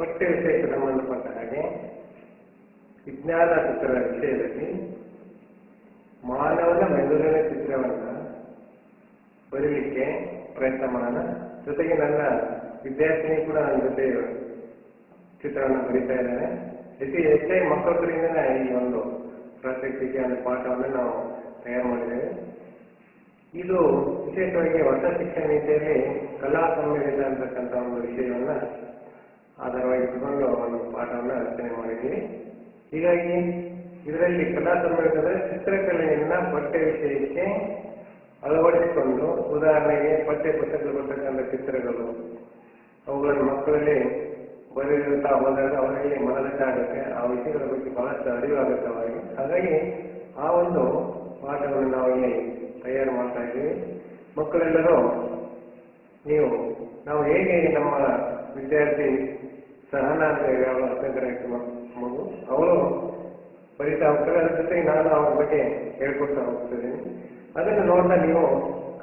ಪಠ್ಯ ವಿಷಯಕ್ಕೆ ಸಂಬಂಧಪಟ್ಟ ಹಾಗೆ ವಿಜ್ಞಾನ ಚಿತ್ರದ ವಿಷಯದಲ್ಲಿ ಮಾನವನ ಮೆದುಳಿನ ಚಿತ್ರವನ್ನ ಬರೀಲಿಕ್ಕೆ ಪ್ರಯತ್ನ ಮಾಡೋಣ. ಜೊತೆಗೆ ನನ್ನ ವಿದ್ಯಾರ್ಥಿನಿ ಕೂಡ ನನ್ನ ಜೊತೆ ಚಿತ್ರವನ್ನು ಬರಿತಾ ಇದ್ದಾರೆ ಜೊತೆ ಹೆಚ್ಚಾಗಿ ಮಕ್ಕಳ ಕಡೆಯಿಂದನೇ ಈ ಒಂದು ಪ್ರಾತ್ಯಕ್ಷಿಕೆ, ಒಂದು ಪಾಠವನ್ನು ನಾವು ತಯಾರು ಮಾಡಿದ್ದೇವೆ. ಇದು ವಿಶೇಷವಾಗಿ ಹೊಸ ಶಿಕ್ಷಣ ನೀತಿಯಲ್ಲಿ ಕಲಾ ಸಮ್ಮೇಳನ ಅಂತಕ್ಕಂಥ ಒಂದು ವಿಷಯವನ್ನ ಆಧಾರವಾಗಿ ಇಟ್ಟುಕೊಂಡು ಒಂದು ಪಾಠವನ್ನು ರಚನೆ ಮಾಡಿದ್ದೀವಿ ಹೀಗಾಗಿ ಇದರಲ್ಲಿ ಕಲಾ ಸಮ್ಮೇಳನದಲ್ಲಿ ಚಿತ್ರಕಲೆಯನ್ನ ಪಠ್ಯ ವಿಷಯಕ್ಕೆ ಅಳವಡಿಸಿಕೊಂಡು, ಉದಾಹರಣೆಗೆ ಪಠ್ಯ ಪುಸ್ತಕದಲ್ಲಿ ಬರ್ತಕ್ಕಂಥ ಚಿತ್ರಗಳು, ಅವುಗಳನ್ನು ಮಕ್ಕಳಲ್ಲಿ ಬರೆಯುತ್ತಾ ಹೋದಾಗ ಅವರಲ್ಲಿ ಮನದಟ್ಟ ಆಗುತ್ತೆ, ಆ ವಿಷಯಗಳ ಬಗ್ಗೆ ಬಹಳಷ್ಟು ಅರಿವಾಗುತ್ತೆ ಅವರಿಗೆ. ಹಾಗಾಗಿ ಆ ಒಂದು ಪಾಠವನ್ನು ನಾವು ಇಲ್ಲಿ ತಯಾರು ಮಾಡ್ತಾ ಇದ್ದೀವಿ. ಮಕ್ಕಳೆಲ್ಲರೂ ನೀವು, ನಾವು ಹೇಗೆ ನಮ್ಮ ವಿದ್ಯಾರ್ಥಿ ಸಹನ ಅಂತ ಹೇಳಿ ಅವಳ ಹತ್ತನೇ ಮಗು ಅವಳು ಬರೀತಾ ಹೋಗ್ತಾರೆ ಅದ್ರ ಜೊತೆಗೆ ನಾನು ಅವ್ರ ಬಗ್ಗೆ ಹೇಳ್ಕೊಡ್ತಾ ಹೋಗ್ತಿದ್ದೀನಿ. ಅದನ್ನು ನೋಡ್ತಾ ನೀವು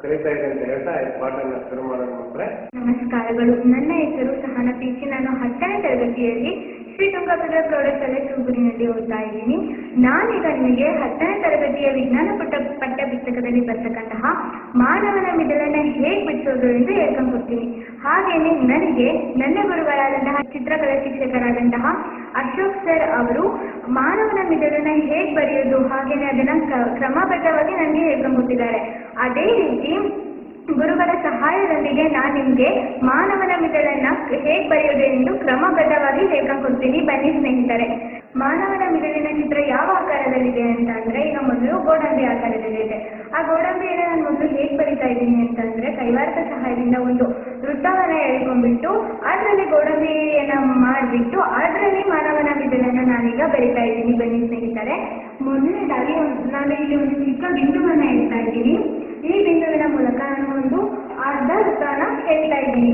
ಕಲಿತಾ ಇದೆ ಅಂತ ಹೇಳ್ತಾ ಈ ಪಾಠನ ಶುರು ಮಾಡೋಣ ಮಕ್ಕಳೇ ನಮಸ್ಕಾರಗಳು. ನನ್ನ ಹೆಸರು ಸಹನ ಪೀಚಿ ನಾನು ಹತ್ತನೇ ತರಗತಿಯಲ್ಲಿ ಶ್ರೀ ತುಂಗಭದ್ರಾ ಪ್ರೌಢಶಾಲೆ ಸೂಗೂರಿನಲ್ಲಿ ಓದ್ತಾ ಇದ್ದೀನಿ. ನಾನೀಗ ನಿಮಗೆ ಹತ್ತನೇ ತರಗತಿಯ ವಿಜ್ಞಾನ ಪಠ್ಯ ಪಠ್ಯ ಪುಸ್ತಕದಲ್ಲಿ ಬರ್ತಕ್ಕಂತಹ ಮಾನವನ ಮಿಡಲನ್ನ ಬಿಡಿಸೋದು ಎಂದು ಹೇಳ್ಕೊಂಡ್ಕೊಡ್ತೀನಿ. ಹಾಗೇನೆ ನನಗೆ ನನ್ನ ಗುರುಗಳಾದಂತಹ ಚಿತ್ರಕಲಾ ಶಿಕ್ಷಕರಾದಂತಹ ಅಶೋಕ್ ಸರ್ ಅವರು ಮಾನವನ ಮಿದುಳನ್ನ ಹೇಗೆ ಬರೆಯೋದು ಹಾಗೇನೆ ಅದನ್ನ ಕ್ರಮಬದ್ಧವಾಗಿ ನನಗೆ ಹೇಳ್ಕೊಂಡ್ಕೊಟ್ಟಿದ್ದಾರೆ. ಅದೇ ರೀತಿ ಗುರುಗಳ ಸಹಾಯದೊಂದಿಗೆ ನಾನು ನಿಮಗೆ ಮಾನವನ ಮಿದುಳನ್ನ ಹೇಗೆ ಬರೆಯೋದು ಎಂದು ಕ್ರಮಬದ್ಧವಾಗಿ ಹೇಳ್ಕೊಂಡ್ಕೊಡ್ತೀನಿ. ಬನ್ನಿ ಸ್ನೇಹಿತರೆ, ಮಾನವನ ಮಿದುಳಿನ ಚಿತ್ರ ಯಾವ ಆಕಾರದಲ್ಲಿದೆ ಅಂತ ಅಂದ್ರೆ ಈಗ ಮೊದಲು ಗೋಡಂಬಿ ಆಕಾರದಲ್ಲಿದೆ. ಆ ಗೋಡಂಬಿಯನ್ನು ನಾನು ಮೊದಲು ಹೇಗೆ ಬರಿತಾ ಇದ್ದೀನಿ ಅಂತಂದ್ರೆ ಕೈವಾರದ ಸಹಾಯದಿಂದ ಒಂದು ವೃತ್ತವನ್ನ ಎಳ್ಕೊಂಡ್ಬಿಟ್ಟು ಅದರಲ್ಲಿ ಗೋಡಂಬಿಯನ್ನ ಮಾಡಿಬಿಟ್ಟು ಅದರಲ್ಲಿ ಮಾನವನ ಮಿಡಲನ್ನ ನಾನೀಗ ಬರಿತಾ ಇದ್ದೀನಿ ಬನ್ನಿ ಸ್ನೇಹಿತರೆ. ಮೊದಲನೇದಾಗಿ ನಾನು ಇಲ್ಲಿ ಒಂದು ಚಿಕ್ಕ ಬಿಂದುವನ್ನ ಇಡ್ತಾ ಇದ್ದೀನಿ. ಈ ಬಿಂದುವಿನ ಮೂಲಕ ನಾನು ಒಂದು ಅರ್ಧ ವೃತ್ತನ ಹೇಳ್ತಾ ಇದ್ದೀನಿ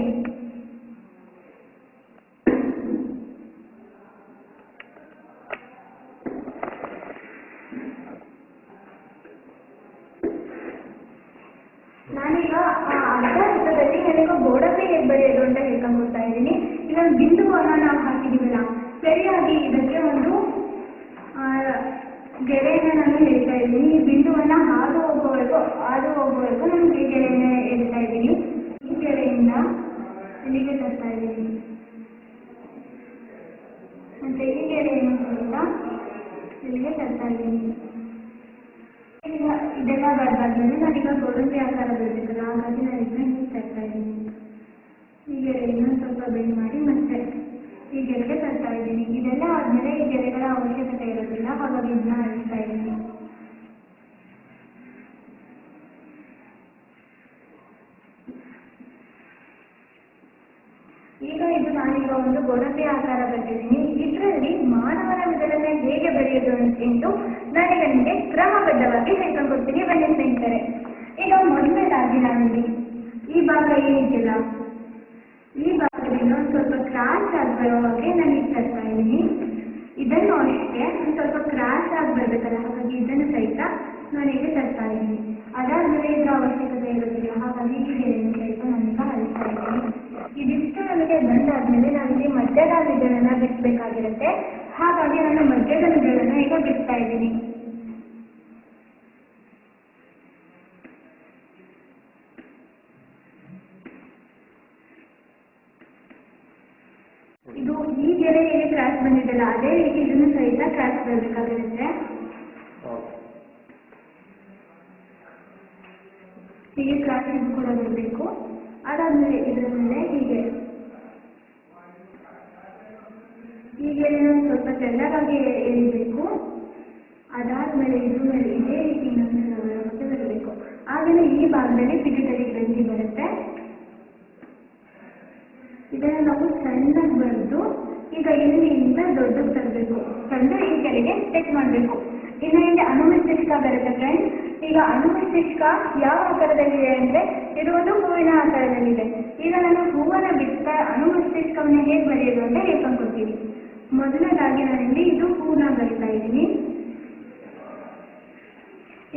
ನಾನೀಗ ಆ ಅರ್ಧ ವೃತ್ತದಲ್ಲಿ ನನಗೆ ಗೋಡಂಬಿ ಹೇಗೆ ಬರೆಯೋದು ಅಂತ ಹೇಳ್ಕೊಂಡ್ಕೊಡ್ತಾ ಇದ್ದೀನಿ ಇದೊಂದು ಬಿಂದುವನ್ನ ನಾವು ಹಾಕಿದೀವಲ್ಲ ಸರಿಯಾಗಿ ಇದಕ್ಕೆ ಒಂದು ಗೆಳೆಯನ್ನು ನಾನು ಹೇಳ್ತಾ ಇದ್ದೀನಿ. ಈ ಬಿಂದುವನ್ನ ಹಾದು ಹೋಗುವವರೆಗೂ ಹಾದು ಹೋಗುವವರೆಗೂ ನಾನು ಈ ಗೆರೆಯನ್ನ ಹೇಳ್ತಾ ಇದ್ದೀನಿ. ಈ ಗೆರೆಯಿಂದ ಇಲ್ಲಿಗೆ ತರ್ತಾ ಇದ್ದೀನಿ. ಮತ್ತೆ ಈ ಗೆರೆಯನ್ನು ಕೂಡ ಇಲ್ಲಿಗೆ ತರ್ತಾ ಇದ್ದೀನಿ. ಇದೆಲ್ಲ ಬರ್ಬಾರ್ದು ನಾನೀಗ ಗೋಡಂಬಿ ಆಕಾರ ಬರಬೇಕಲ್ಲ ಹಾಗಾಗಿ ನಾನು ಇದನ್ನ ತರ್ತಾ ಇದ್ದೀನಿ. ಗೆರೆ ಇನ್ನೊಂದು ಸ್ವಲ್ಪ ಬೆಂಡ್ ಮಾಡಿ ಮತ್ತೆ ಈ ಗೆರೆಗೆ ತರ್ತಾ ಇದ್ದೀನಿ. ಇದೆಲ್ಲ ಆದ್ಮೇಲೆ ಈ ಗೆರೆಗಳ ಅವಶ್ಯಕತೆ ಇರೋದಿಲ್ಲ. ಹಾಗಾಗಿ ಇದನ್ನ ಅಳಿಸ್ತಾ ಇದ್ದೀನಿ. ಈಗ ಇದು ನಾನೀಗ ಒಂದು ಗೋಡಂಬಿ ಆಕಾರ ಬರ್ತಿದ್ದೀನಿ ಇದರಲ್ಲಿ ಮಾನವನ ವಿತರಣೆ ಹೇಗೆ ಬರೆಯೋದು ಎಂದು ನಾನೀಗ ನಿಮಗೆ ಕ್ರಮಬದ್ಧವಾಗಿ ಹೇಳ್ಕೊಂಡ್ಕೊಡ್ತೀನಿ ಬನ್ನಿ ಸ್ನೇಹಿತರೆ. ಈಗ ಮೊದಲನೇದಾಗಿ ನಾನಿಲ್ಲಿ ಈ ಭಾಗ ಏನಿದೆಯಲ್ಲ ಈ ಭಾಗದಲ್ಲಿ ಒಂದು ಸ್ವಲ್ಪ ಕ್ರಾಸ್ ಆಗಿ ಬರೋ ಹಾಗೆ ನಾನು ಈಗ ತರ್ತಾ ಇದ್ದೀನಿ ಇದನ್ನು ಅಷ್ಟೇ ಸ್ವಲ್ಪ ಕ್ರಾಸ್ ಆಗಿ ಬರಬೇಕಲ್ಲ ಹಾಗಾಗಿ ಇದನ್ನು ಸಹಿತ ನಾನು ಈಗ ತರ್ತಾ ಇದ್ದೀನಿ ಅದಾದ್ಮೇಲೆ ಇದರ ಅವಶ್ಯಕತೆ ಇರೋದಿಲ್ಲ, ಹಾಗಾಗಿ ಹೀಗೆ ಸಹಿತ ನಾನೀಗ ಅಳಿಸ್ತಾ ಇದ್ದೀನಿ. ಇದಿಷ್ಟು ನನಗೆ ಬಂದಾದ್ಮೇಲೆ ನಾವಿಲ್ಲಿ ಮಧ್ಯದ ಮಿಡಲನ್ನ ಬಿಡಿಸ್ಬೇಕಾಗಿರುತ್ತೆ ಹಾಗಾಗಿ ನಾನು ಮಧ್ಯದ ಮಿಡಲನ್ನ ಈಗ ಬಿಡ್ತಾ ಇದ್ದೀನಿ. ಇದು ಈ ಗೆರೆ ಹೇಗೆ ಕ್ರಾಸ್ ಬಂದಿದ್ದಲ್ಲ ಅದೇ ರೀತಿ ಇದನ್ನು ಸಹಿತ ಕ್ರಾಸ್ ಬರಬೇಕಾಗಿರುತ್ತೆ. ಹೀಗೆ ಕ್ರಾಸ್ ಕೂಡ ಬರಬೇಕು. ಅದಾದ್ಮೇಲೆ ಇದರ ಮೇಲೆ ಹೀಗೆ ಹೀಗೆ ಸ್ವಲ್ಪ ತೆಳ್ಳಗಾಗಿ ಎಳಿಬೇಕು. ಅದಾದ್ಮೇಲೆ ಇದ್ರ ಮೇಲೆ ಇದೇ ರೀತಿ ಇನ್ನೊಂದು ಬರಬೇಕು. ಆಗಲೇ ಈ ಭಾಗದಲ್ಲಿ ಸಿಗಟಲ್ಲಿ ಗಂಜಿ ಬರುತ್ತೆ. ಇದನ್ನು ನಾವು ಸಣ್ಣಗೆ ಬಂದು ಈಗ ಇಲ್ಲಿಂದ ದೊಡ್ಡಕ್ಕೆ ತರಬೇಕು. ತಂದು ಈ ಕೆಳಗೆ ಸೆಟ್ ಮಾಡಬೇಕು. ಇನ್ನು ಇಲ್ಲಿ ಅನುಮಸ್ತಿಷ್ಕ ಬರುತ್ತೆ ಫ್ರೆಂಡ್ಸ್, ಈಗ ಅನುಮಸ್ತಿಷ್ಕ ಯಾವ ಆಕಾರದಲ್ಲಿದೆ ಅಂದರೆ ಇರುವುದು ಹೂವಿನ ಆಕಾರದಲ್ಲಿದೆ ಈಗ ನಾನು ಹೂವನ್ನು ಬಿಡ್ತಾ ಅನುಮಸ್ತಿಷ್ಕವನ್ನು ಹೇಗೆ ಬರೆಯೋದು ಅಂತ ಹೇಳ್ಕೊಂಡ್ಕೊಡ್ತೀನಿ ಮೊದಲನೇದಾಗಿ ನಾನಿಲ್ಲಿ ಇದು ಹೂವನ್ನ ಬರಿತಾ ಇದ್ದೀನಿ.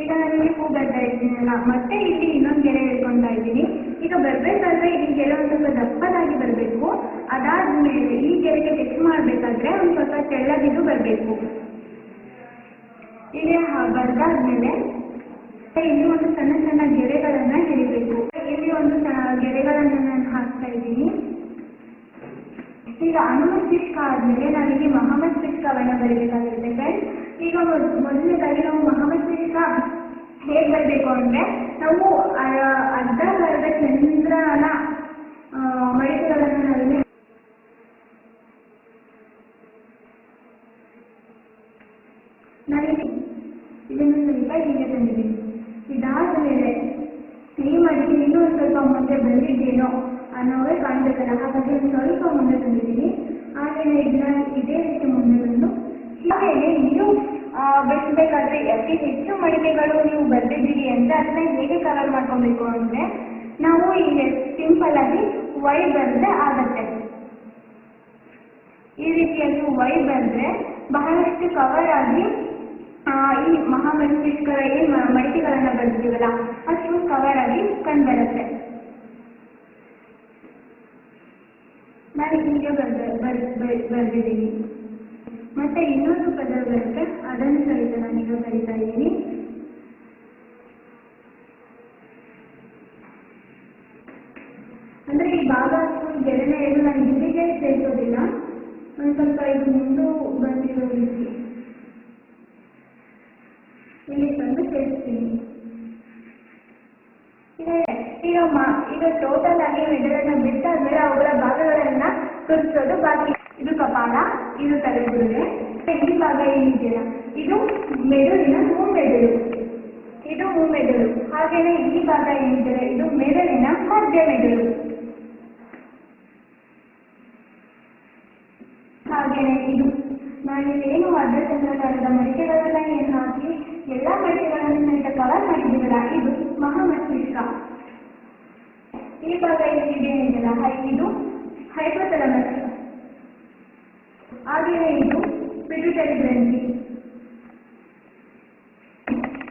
ಈಗ ನಾನು ಇಲ್ಲಿ ಹೂ ಬರ್ತಾ ಇದ್ದೀನಲ್ಲ ಮತ್ತೆ ಇಲ್ಲಿ ಇನ್ನೊಂದು ಗೆರೆ ಹೇಳ್ಕೊತಾ ಇದ್ದೀನಿ. ಈಗ ಬರ್ಬೇಕಾದ್ರೆ ಇಲ್ಲಿ ಗೆರೆ ಒಂದು ಸ್ವಲ್ಪ ದಪ್ಪದಾಗಿ ಬರಬೇಕು. ಅದಾದ್ಮೇಲೆ ಈ ಗೆರೆಗೆ ಟೆಸ್ಟ್ ಮಾಡಬೇಕಾದ್ರೆ ಒಂದು ಸ್ವಲ್ಪ ತೆಳ್ಳಗಿದ್ದು ಬರಬೇಕು. ಈಗ ಬರ್ದಾದ್ಮೇಲೆ ಇಲ್ಲಿ ಒಂದು ಸಣ್ಣ ಸಣ್ಣ ಗೆರೆಗಳನ್ನ ಎಳಿಬೇಕು. ಇಲ್ಲಿ ಒಂದು ಗೆರೆಗಳನ್ನ ನಾನು ಹಾಕ್ತಾ ಇದ್ದೀನಿ. ಈಗ ಹನುಮತ್ ಶಿಷ್ಕ ಆದ್ಮೇಲೆ ನನಗೆ ಮಹಮ್ಮದ್ ಶಿಷ್ಕವನ್ನ ಬರೀಬೇಕಾಗಿರುತ್ತೆ ಫ್ರೆಂಡ್ಸ್ ಈಗ ಮೊದ್- ಮೊದಲನೇದಾಗಿ ನಾವು ಮಹಮ್ಮದ್ ಸಿಕ್ಕ ಹೇಗೆ ಬರಬೇಕು ಅಂದ್ರೆ ನಾವು ಅರ್ಧ ಅರ್ಧ ಚಂದ್ರನ ಮಡಿಕೆಗಳನ್ನು ನಾವಿಲ್ಲಿ ನಾನಿಲ್ಲಿ ಇದನ್ನು ಸ್ವಲ್ಪ ಹೀಗೆ ತಂದಿದ್ದೀನಿ. ಇದಾದ್ಮೇಲೆ ಈ ಇನ್ನೂ ಸ್ವಲ್ಪ ಮುಂದೆ ಬಂದಿದ್ದೇನೋ ಅನ್ನೋವೇ ಕಾಣ್ಬೇಕಲ್ಲ, ಹಾಗಾಗಿ ಒಂದು ಸ್ವಲ್ಪ ಮುಂದೆ ತಂದಿದ್ದೀನಿ ಹಾಗೆಯೇ ಇದನ್ನ ಇದೇ ರೀತಿ ಮುಂದೆ ಬಂದು. ಹಾಗೆಯೇ ನೀವು ಬೆಳೆಸಬೇಕಾದ್ರೆ ಅತಿ ಹೆಚ್ಚು ಮಡಿಕೆಗಳು ನೀವು ಬರೆದಿದ್ದೀರಿ ಅಂತ ಅದನ್ನ ಹೇಗೆ ಕಲರ್ ಮಾಡ್ಕೊಬೇಕು ಅಂದರೆ, ನಾವು ಈಗ ಸಿಂಪಲ್ ಆಗಿ ವೈ ಬರೆದ್ರೆ ಆಗತ್ತೆ. ಈ ರೀತಿಯಲ್ಲಿ ವೈ ಬರೆದ್ರೆ ಬಹಳಷ್ಟು ಕವರ್ ಆಗಿ ಈ ಮಹಾ ಏನು ಮಡಿಕೆಗಳನ್ನು ಬರೆದಿದ್ದೀವಲ್ಲ ಅಷ್ಟು ಕವರ್ ಆಗಿ ಕಂಡುಬರುತ್ತೆ ನಾನು ಹೀಗೆ ಬರ್ದ ಬರ್ದಿದ್ದೀನಿ. ಮತ್ತೆ ಇನ್ನೊಂದು ಪದ ಬರುತ್ತೆ. ಅದನ್ನು ಸಹಿತ ನಾನೀಗ ಬರಿತಾ ಇದ್ದೀನಿ. ಅಂದ್ರೆ ಈ ಭಾಗ ಗೆರೆನ ಏನು ನಾನು ಹಿಂದಿಗೆ ಸೇರಿಸೋದಿಲ್ಲ. ಒಂದು ಸ್ವಲ್ಪ ಇದು ಮುಂದೆ ಬಂದಿರೋ ರೀತಿ. ಇಲ್ಲಿ ಬಂದು ಸೇರಿಸ್ತೀನಿ. ಈಗ ಈಗ ಟೋಟಲ್ ಆಗಿ ಮೆಡಲನ್ನ ಬಿಟ್ಟಾದ್ಮೇಲೆ ಅವುಗಳ ತುರ್ಸೋದು. ಬಾಕಿ ಇದು ಕಪಾಲ ಇದು ತಲೆಗುರುವೆ ಈ ಭಾಗ ಏನಿದೆಯಲ್ಲ, ಇದು ಮೆದುಳಿನ ಮೆದುಳು, ಇದು ಮೆದುಳು ಹಾಗೇನೆ ಈ ಭಾಗ ಏನಿದೆ ಇದು ಮೆದುಳಿನ ಮಧ್ಯ ಮೆದುಳು ಹಾಗೇನೆ ಇದು. ನಾನು ಏನು ಅರ್ಧಚಂದ್ರಾಕಾರದ ಮಡಿಕೆಗಳನ್ನ ಏನು ಹಾಕಿ, ಎಲ್ಲ ಮಡಿಕೆಗಳನ್ನು ಸಹಿತ ಕವರ್ ಮಾಡಿದ್ದೀವಲ್ಲ, ಇದು ಮಹಾಮಸ್ತಿಷ್ಕ. ಈ ಭಾಗ ಏನಿದೆಯಲ್ಲ ಹೈ- ಇದು ಹೈಪೋಥಲಮಸ್. ಹಾಗೆಯೇ ಇದು ಪಿಟ್ಯುಟರಿ ಗ್ರಂಥಿ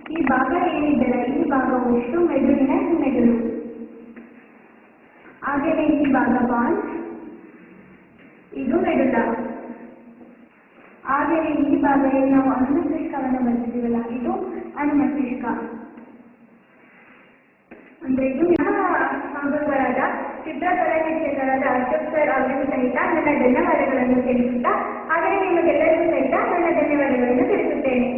ಈ ಭಾಗ ಏನಿದೆಯಲ್ಲ ಈ ಭಾಗವು ಎಷ್ಟು ಮೆದುಳಿನ ಮೆದುಳು. ಹಾಗೆಯೇ ಈ ಭಾಗ ಬಾನ್ಸ್ ಇದು ಮೆದುಳ. ಹಾಗೆಯೇ ಈ ಭಾಗ ಏನು ನಾವು ಅನುಮಸ್ತಿಷ್ಕವನ್ನು ಬಂದಿದ್ದೀವಲ್ಲ ಇದು ಅನುಮಸ್ತಿಷ್ಕ ಅಂದ್ರೆ ಇದು ನನ್ನ ಧನ್ಯವಾದಗಳನ್ನು ತಿಳಿಸುತ್ತಾ ಹಾಗೆಯೇ ನಿಮಗೆಲ್ಲರಿಗೂ ಸಹಿತ ನನ್ನ ಧನ್ಯವಾದಗಳನ್ನು ತಿಳಿಸುತ್ತೇನೆ.